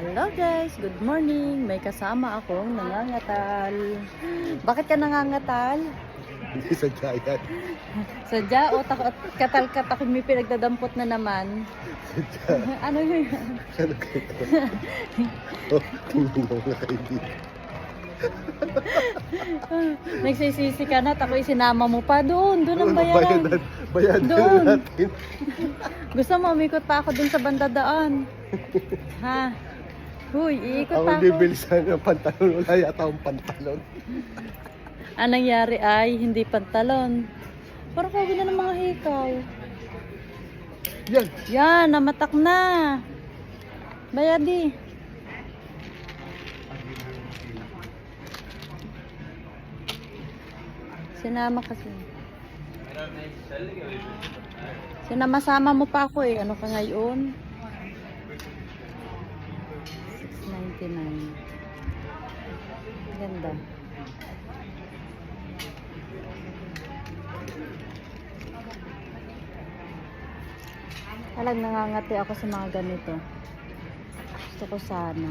Hello guys, good morning. May kasama akong nangangatal. Bakit ka nangangatal? Hindi sa giant. Sadya o tak- katal-katak may pinagdadampot na naman. ano yun? Ano kayo? oh, mo mga kaibigan. Nagsisisi ka na, ako'y sinama mo pa doon. Doon ang bayaran. Bayadan, bayadan Doon. natin. Gusto mo, umikot pa ako dun sa bandadaan. Ha? Huy, iikot Ako ako. bibilisan ng pantalon. Wala yata akong pantalon. Anong nangyari ay hindi pantalon. Parang kawin na ng mga hikaw. Yan. Yan, namatak na. Bayadi. Sinama kasi. Sinamasama mo pa ako eh. Ano ka ngayon? 699. Ganda. Talag nangangati ako sa mga ganito. Gusto ko sana.